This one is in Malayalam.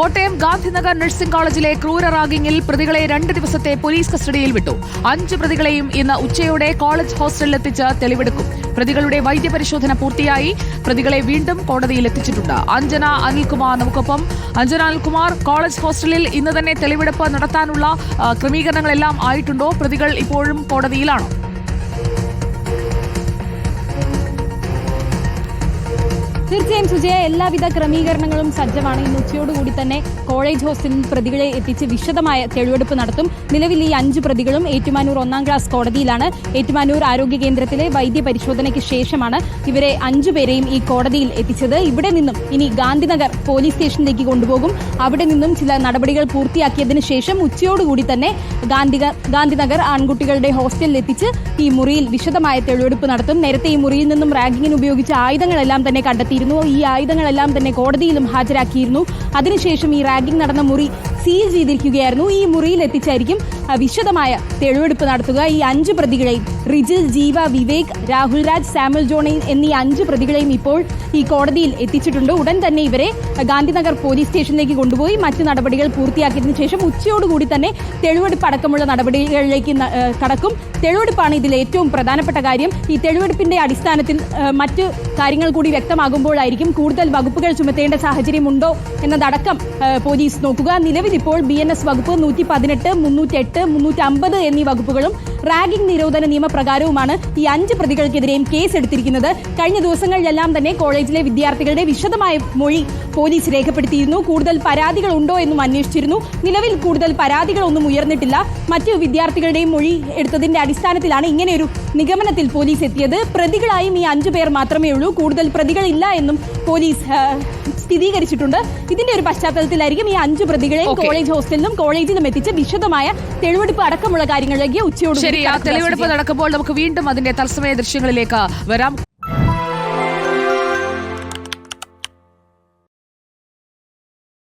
കോട്ടയം ഗാന്ധിനഗർ നഴ്സിംഗ് കോളേജിലെ ക്രൂര റാഗിംഗിൽ പ്രതികളെ രണ്ട് ദിവസത്തെ പോലീസ് കസ്റ്റഡിയിൽ വിട്ടു. അഞ്ച് പ്രതികളെയും ഇന്ന് ഉച്ചയോടെ കോളേജ് ഹോസ്റ്റലിലെത്തിച്ച് തെളിവെടുക്കും. പ്രതികളുടെ വൈദ്യപരിശോധന പൂർത്തിയായി. പ്രതികളെ വീണ്ടും കോടതിയിൽ എത്തിച്ചിട്ടുണ്ട്. അഞ്ജന അനിൽകുമാർ നമുക്കൊപ്പം. അഞ്ജന അനിൽകുമാർ കോളേജ് ഹോസ്റ്റലിൽ ഇന്ന് തന്നെ തെളിവെടുപ്പ് നടത്താനുള്ള ക്രമീകരണങ്ങളെല്ലാം ആയിട്ടുണ്ടോ? പ്രതികൾ ഇപ്പോഴും കോടതിയിലാണോ? തീർച്ചയായും സുജയ എല്ലാവിധ ക്രമീകരണങ്ങളും സജ്ജമാണ്. ഇന്ന് ഉച്ചയോടുകൂടി തന്നെ കോളേജ് ഹോസ്റ്റലിൽ പ്രതികളെ എത്തിച്ച് വിശദമായ തെളിവെടുപ്പ് നടത്തും. നിലവിൽ ഈ അഞ്ച് പ്രതികളും ഏറ്റുമാനൂർ ഒന്നാം ക്ലാസ് കോടതിയിലാണ്. ഏറ്റുമാനൂർ ആരോഗ്യ കേന്ദ്രത്തിലെ വൈദ്യ പരിശോധനയ്ക്ക് ശേഷമാണ് ഇവരെ അഞ്ചുപേരെയും ഈ കോടതിയിൽ എത്തിച്ചത്. ഇവിടെ നിന്നും ഇനി ഗാന്ധിനഗർ പോലീസ് സ്റ്റേഷനിലേക്ക് കൊണ്ടുപോകും. അവിടെ നിന്നും ചില നടപടികൾ പൂർത്തിയാക്കിയതിന് ശേഷം ഉച്ചയോടുകൂടി തന്നെ ഗാന്ധി ഗാന്ധിനഗർ ആൺകുട്ടികളുടെ ഹോസ്റ്റലിൽ എത്തിച്ച് ഈ മുറിയിൽ വിശദമായ തെളിവെടുപ്പ് നടത്തും. നേരത്തെ ഈ മുറിയിൽ നിന്നും റാഗിങ്ങിന് ഉപയോഗിച്ച ആയുധങ്ങളെല്ലാം തന്നെ ഈ ആയുധങ്ങളെല്ലാം തന്നെ കോടതിയിലും ഹാജരാക്കിയിരുന്നു. അതിനുശേഷം ഈ റാഗിംഗ് നടന്ന മുറി സീൽ ചെയ്തിരിക്കുകയായിരുന്നു. ഈ മുറിയിൽ എത്തിച്ചായിരിക്കും വിശദമായ തെളിവെടുപ്പ് നടത്തുക. ഈ അഞ്ച് പ്രതികളെയും റിജിൽ ജീവ വിവേക് രാഹുൽ രാജ് സാമുൽ ജോണി എന്നീ അഞ്ച് പ്രതികളെയും ഇപ്പോൾ ഈ കോടതിയിൽ എത്തിച്ചിട്ടുണ്ട്. ഉടൻ തന്നെ ഇവരെ ഗാന്ധിനഗർ പോലീസ് സ്റ്റേഷനിലേക്ക് കൊണ്ടുപോയി മറ്റു നടപടികൾ പൂർത്തിയാക്കിയതിനു ശേഷം ഉച്ചയോടുകൂടി തന്നെ തെളിവെടുപ്പ് അടക്കമുള്ള നടപടികളിലേക്ക് കടക്കും. തെളിവെടുപ്പാണ് ഇതിൽ ഏറ്റവും പ്രധാനപ്പെട്ട കാര്യം. ഈ തെളിവെടുപ്പിന്റെ അടിസ്ഥാനത്തിൽ മറ്റ് കാര്യങ്ങൾ കൂടി വ്യക്തമാകുമ്പോഴായിരിക്കും കൂടുതൽ വകുപ്പുകൾ ചുമത്തേണ്ട സാഹചര്യമുണ്ടോ എന്നതടക്കം പോലീസ് നോക്കുക. നിലവിൽ ഇപ്പോൾ ബി എൻ എസ് വകുപ്പ് നൂറ്റി പതിനെട്ട് മുന്നൂറ്റി എട്ട് മുന്നൂറ്റി അമ്പത് എന്നീ വകുപ്പുകളും റാഗിംഗ് നിരോധന നിയമപ്രകാരവുമാണ് ഈ അഞ്ച് പ്രതികൾക്കെതിരെയും കേസ് എടുത്തിരിക്കുന്നത്. കഴിഞ്ഞ ദിവസങ്ങളിലെല്ലാം തന്നെ കോളേജിലെ വിദ്യാർത്ഥികളുടെ വിശദമായ മൊഴി പോലീസ് രേഖപ്പെടുത്തിയിരുന്നു. കൂടുതൽ പരാതികൾ ഉണ്ടോ എന്നും അന്വേഷിച്ചിരുന്നു. നിലവിൽ കൂടുതൽ പരാതികളൊന്നും ഉയർന്നിട്ടില്ല. മറ്റു വിദ്യാർത്ഥികളുടെയും മൊഴി എടുത്തതിന്റെ അടിസ്ഥാനത്തിലാണ് ഇങ്ങനെയൊരു നിഗമനത്തിൽ പോലീസ് എത്തിയത്. പ്രതികളായും ഈ അഞ്ചു പേർ മാത്രമേ ഉള്ളൂ. കൂടുതൽ പ്രതികളില്ല എന്നും പോലീസ് സ്ഥിരീകരിച്ചിട്ടുണ്ട്. ഇതിന്റെ ഒരു പശ്ചാത്തലത്തിലായിരിക്കും ഈ അഞ്ചു പ്രതികളെ കോളേജ് ഹോസ്റ്റലിലും കോളേജിലും എത്തിച്ച് വിശദമായ തെളിവെടുപ്പ് അടക്കമുള്ള കാര്യങ്ങളിലേക്ക് ഉച്ചയോട് ശരി ആ തെളിവെടുപ്പ് നടക്കുമ്പോൾ നമുക്ക് വീണ്ടും അതിന്റെ തത്സമയ ദൃശ്യങ്ങളിലേക്ക് വരാം.